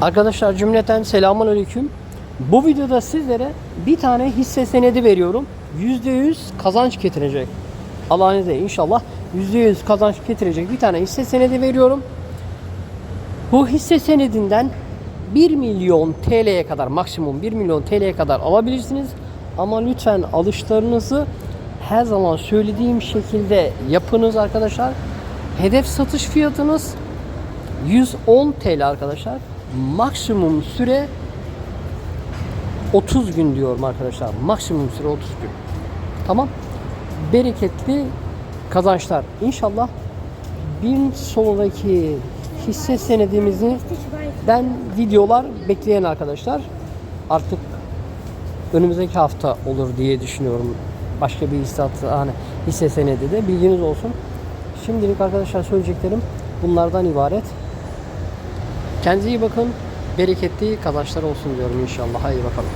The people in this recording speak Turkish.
Arkadaşlar cümleten selamun aleyküm. Bu videoda sizlere bir tane hisse senedi veriyorum. %100 kazanç getirecek. Allah'ın izniyle inşallah %100 kazanç getirecek bir tane hisse senedi veriyorum. Bu hisse senedinden 1 milyon TL'ye kadar maksimum 1 milyon TL'ye kadar alabilirsiniz. Ama lütfen alışlarınızı her zaman söylediğim şekilde yapınız arkadaşlar. Hedef satış fiyatınız 110 TL arkadaşlar. Maksimum süre 30 gün diyorum arkadaşlar. Maksimum süre 30 gün. Tamam. Bereketli kazançlar. İnşallah bir sonraki hisse senedimizi ben videolar bekleyen arkadaşlar artık önümüzdeki hafta olur diye düşünüyorum. Başka bir hisse hani hisse senedi de bilginiz olsun. Şimdilik arkadaşlar söyleyeceklerim bunlardan ibaret. Kendinize iyi bakın. Bereketli kazançlar olsun diyorum inşallah. Haydi bakalım.